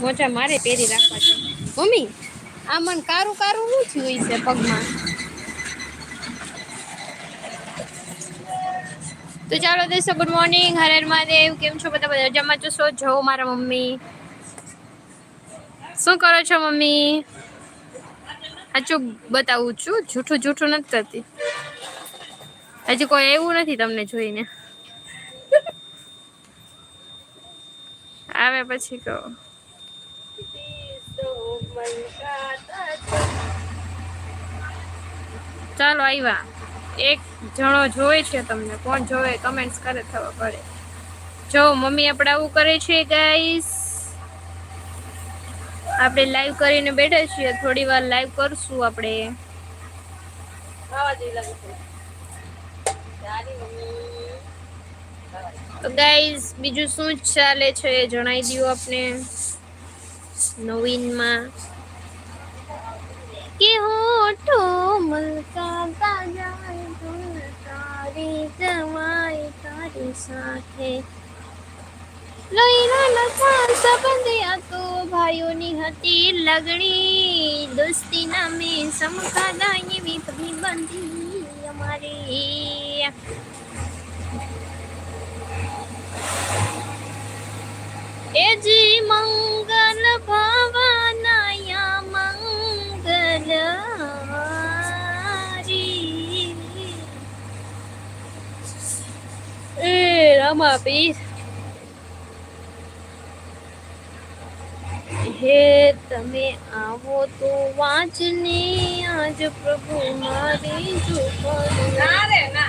મોજા મારે પહેરી રાખવા છે. મમ્મી, આ મન કારું કારું શું થયું છે પગમાં? તો ચાલો દોસ્તો ગુડ મોર્નિંગ હર હર મહાદેવ. કેમ છો બધા? બધા જમા છો? જો મારા મમ્મી. શું કરો છો મમ્મી? સાચું બતાવું છું, જૂઠું જૂઠું નથી કરતી. હજી કોઈ એવું નથી તમને જોઈને. આવે પછી કહો. ચાલો આવ્યા એક જણો જોવે છે તમને, કોણ જોવે કમેન્ટ્સ કરે થવા પડે. જો, મમ્મી આપણે આવું કરે છે ગાઈસ આપણે લાઈવ કરીને બેઠા છીએ, થોડી વાર લાઈવ કરશું આપણે. તો ગાઈઝ બીજું શું ચાલે છે જણાવી દઉં આપને? નવીનમાં. કે હોઠો મલકાતા જાય ધૂન તારી જમાય તારી સાથે લોહીના ભાઈઓની હતી લગણી દોસ્તી નામે સમખાના એવી ભાઈબંધી અમારી એ મંગલ ભવનયા મંગલ એ રામા પીર હે તમે આવો તો વાંચને. આજ પ્રભુ મારી ઝૂંપડી.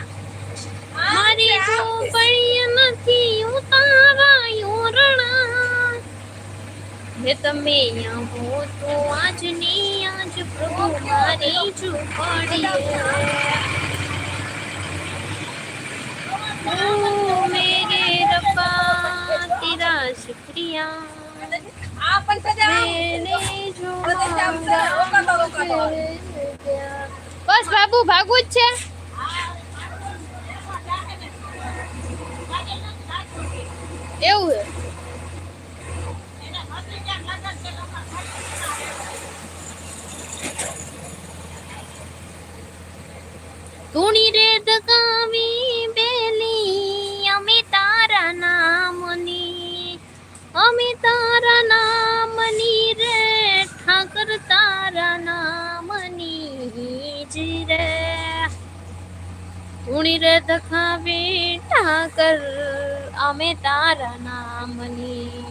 મારી ઝૂંપડી નથી ઉતારાયો રણા હે તમે આવો તો આજની આજ પ્રભુ મારી ઝૂંપડી બસ બાબુ ભાગવું જ છે. એવું દખાવી ઠાકર અમે તારા નામની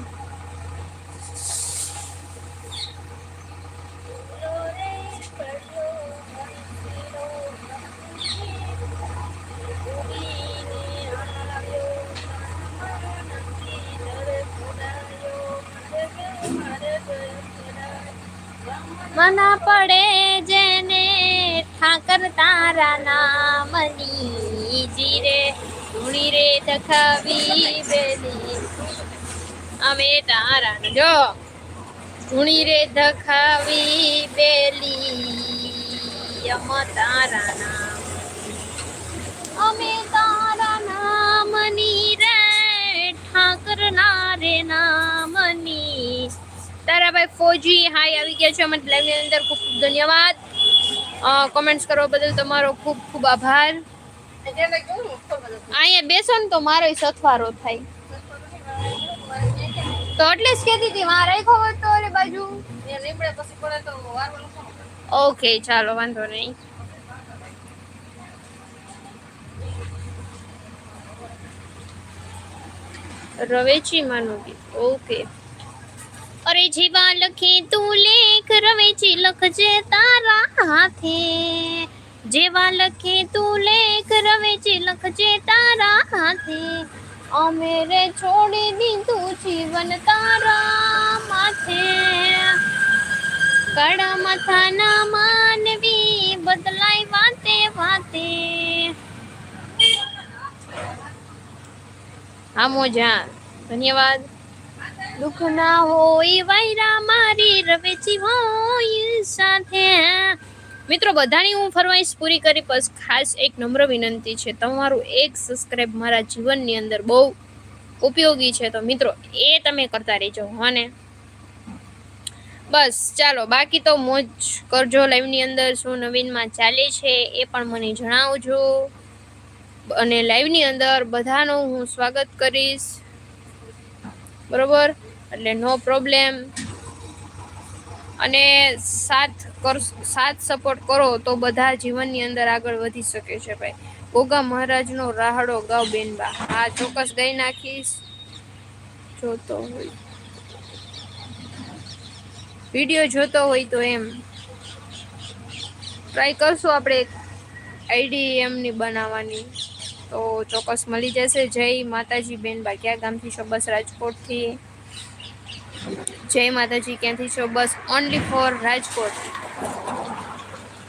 મના પડે જેને ઠાકર તારા નામની જીરે ધૂણી રે દખાવી બેલી. અમે તારા જો. ધૂણી રે દખાવી બેલી. અમ તારા નામ અમે તારા નામની રે ઠાકર ના રે નામની તારાભાઈ ફોજી, હાય, આવી ગયા છે અમારી લાઈવની અંદર. ખૂબ ખૂબ ધન્યવાદ. કોમેન્ટ્સ કરવા બદલ તમારો ખૂબ ખૂબ આભાર. અહીંયા બેસો ને તો મારો સથવારો થાય. તો એટલે જ કહેતી હતી મારે રાખ્યો હોત તો ઓલી બાજુ. ઓકે ચાલો, વાંધો નહીં. રવેચી માનું ગીત ઓકે અરે જીવા લખે તું લેખ, રવેચી લખજે તારા હાથે. જેવા લખે તું લેખ રવેચી લખજે તારા હાથે. અમે રે છોડી દીધું જીવન તારા માથે. કડા માથાના માનવી બદલાય વાતે વાતે. હા મોજા ધન્યવાદ. દુઃખ ના હોય, વાયરા મારી રવેચી હોય સાથે. મિત્રો, બધાની હું ફરમાઈશ પૂરી કરી, બસ ખાસ એક નમ્ર વિનંતી છે. તમારું એક સબસ્ક્રાઇબ મારા જીવનની અંદર બહુ ઉપયોગી છે. તો મિત્રો, એ તમે કરતા રહેજો હોને બસ, ચાલો, બાકી તો મોજ કરજો લાઈવની અંદર, શું નવીનમાં ચાલે છે એ પણ મને જણાવજો. અને લાઈવની અંદર બધાનું હું સ્વાગત કરીશ. બરોબર? એટલે નો પ્રોબ્લેમ અને સાથ સાથ સપોર્ટ કરો તો બધા જીવનની અંદર આગળ વધી શકે છે ભાઈ. ગોગા મહારાજનો રાહડો ગાવ બેનબા. આ ચોક્કસ ગઈ નાખીશ. જોતો હોય. વીડિયો જોતો હોય તો એમ. ટ્રાય કરશું આપણે આઈડી એમની બનાવવાની. તો ચોક્કસ મળી જશે. જય માતાજી બેનબા. ક્યાં ગામથી છો? બસ રાજકોટથી. જય માતાજી, ક્યાંથી છો? બસ ઓનલી ફોર રાજકોટ.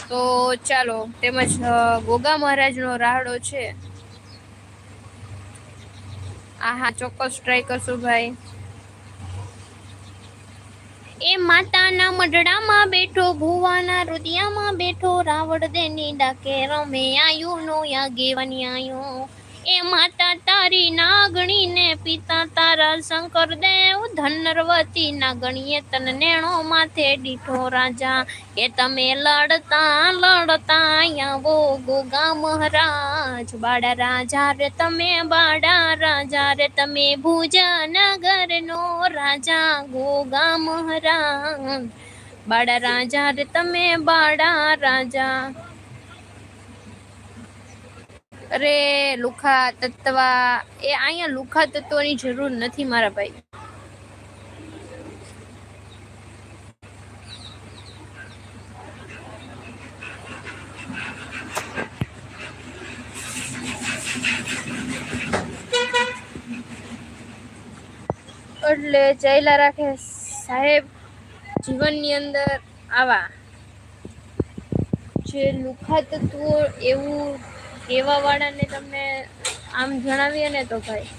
તો ચાલો, તેમજ ગોગા મહારાજનો રાહડો છે. આ હા, ચોક્કસ ટ્રાય કરશું ભાઈ. એ માતાના મઢડામાં બેઠો, ભુવાના રુદિયામાં બેઠો રાવણ દેની ડાકે રમે આયુ નો યા ગેવન આયો એ માતા તારી નાગણીને પિતા તારા શંકર દેવ ધનરવતી નાગણીએ તન નેણો માથે દીઠો રાજા. એ તમે લડતા લડતા આવો ગોગા મહારાજ. બાડા રાજા રે તમે બાડા રાજા રે તમે ભુજનગર નો રાજા ગોગા મહારાજ. બાડા રાજા રે તમે બાડા રાજા અરે, લુખા તત્વા. એ અહીંયા લુખા તત્વની જરૂર નથી મારા ભાઈ. એટલે ચાલ્યા રાખે સાહેબ જીવનની અંદર આવા. જે લુખા તત્વો એવું કહેવા વાળાને તમને આમ જણાવીએ ને તો ભાઈ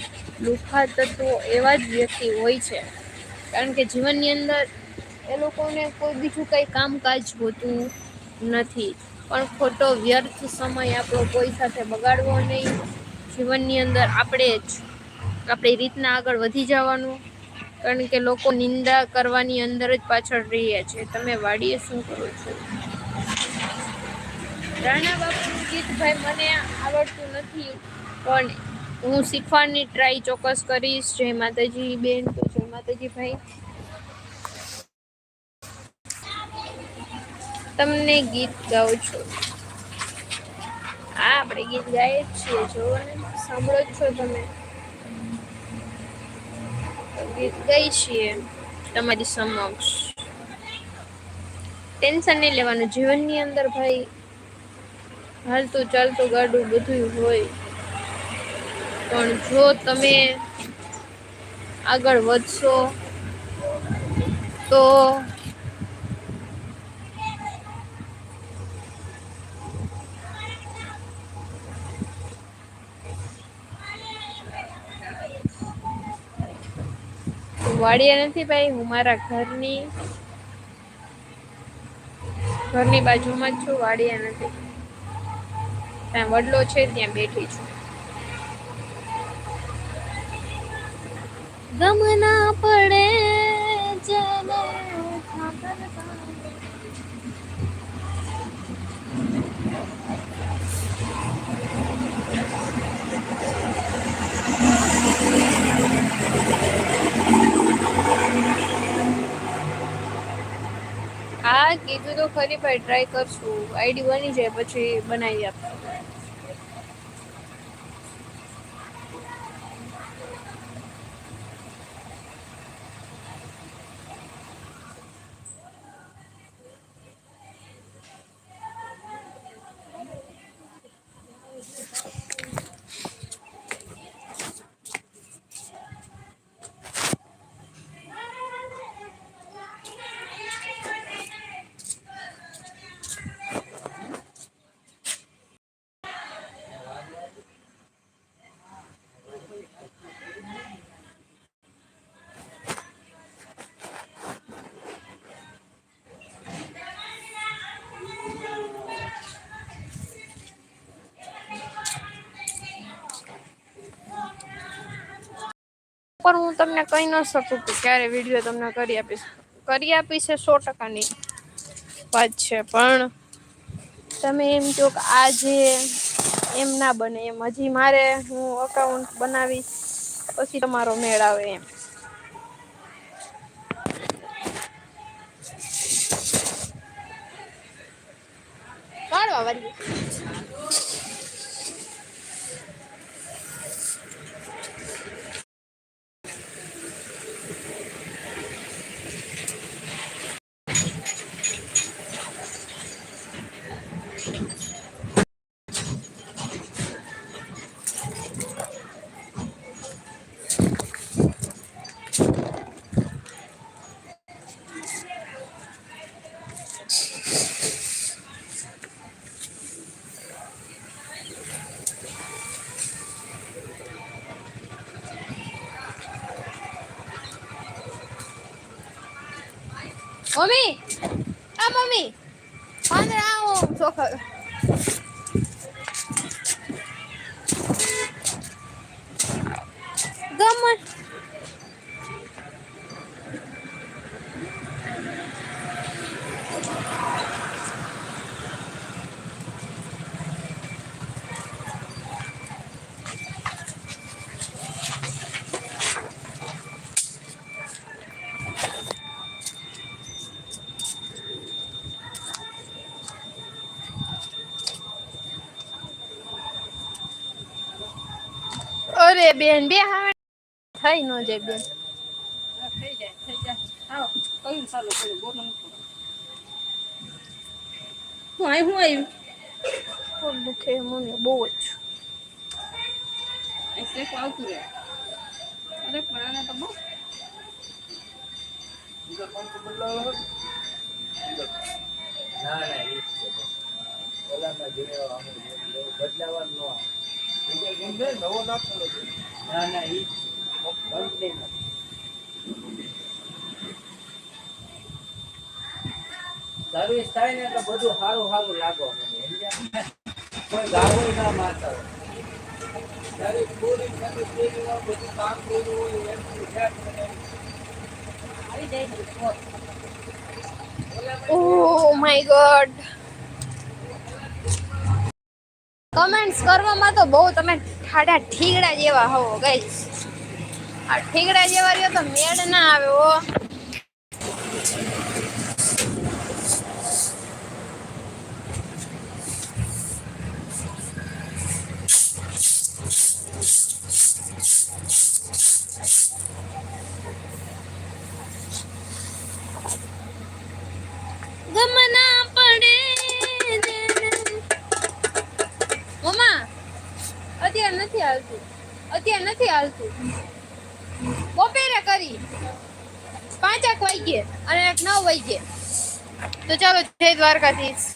લુખા તત્વો એવા જ વ્યક્તિ હોય છે. કારણ કે જીવનની અંદર એ લોકોને કોઈ બીજું કંઈ કામકાજ હોતું નથી. પણ ખોટો વ્યર્થ સમય આપણો કોઈ સાથે બગાડવો નહીં. જીવનની અંદર આપણે જ આપણી રીતના આગળ વધી જવાનું. કારણ કે લોકો નિંદા કરવાની અંદર જ પાછળ રહીએ છે તમે વાડીએ શું કરો છો? રાણા બાપુનું ગીત ભાઈ મને આવડતું નથી, પણ હું શીખવાની ટ્રાય ચોક્કસ કરીશ. જય માતાજી બેન, તો જય માતાજી ભાઈ તમને ગીત ગાઉં છું. હા, આપણે ગીત ગાઈએ જ છીએ, જોવો સાંભળો જ છો તમે. ગીત ગાઈ છીએ, તમારી સમક્ષ. ટેન્શન નહીં લેવાનું, જીવનની અંદર ભાઈ હાલતું ચાલતું ગાડું બધું હોય. પણ જો તમે આગળ વધશો, તો વાડિયા નથી ભાઈ, હું મારા ઘરની ઘરની બાજુમાં જ છું, વાડિયા નથી. ત્યાં વડલો છે, ત્યાં બેઠી છું. ગમના પડે હા, કીધું તો ખરી ભાઈ ટ્રાય કરશું. આઈડી બની જાય, પછી બનાવી આપશું. પણ હું તમને કહી ન શકું કે ક્યારે વીડિયો તમને કરી આપીશ. કરી આપીશ એ સો ટકાની વાત છે, પણ તમે એમ કહો કે આજે એમ ના બને, એમ. હજી મારે હું અકાઉન્ટ બનાવીશ, પછી તમારો મેળ આવે એમ. કાઢવા વાળી. મમ્મી આ મમ્મી. પાંદડા ચોખા ગમન બેન બે હવે થઈ ન જાય બેન. થઈ જાય થઈ જાય આવો કયું ચાલુ બોલો મૂકો હું આવી હું આવ્યું ફૂલ દુખે મને બહુ જ. અહીં આવતું રહે. અરે પણ આને તો બહુ. ના ના ઓલામાં અમે. સર્વિસ થાય ને એટલે બધું સારું સારું લાગો કોઈ ગાળો ના મારતા કામ કર્યું હોય, એમ. ઓ માય ગોડ કમેન્ટ્સ કરવામાં તો બહુ તમે ઠાડા ઠીગડા જેવા હો ગઈ આ ઠીગડા જેવા રહ્યો તો મેળ ના આવે ઓ બપોરે કરી. પાંચેક વાગ્યે અને નવ વાગ્યે. તો ચાલો જય દ્વારકાધીશ.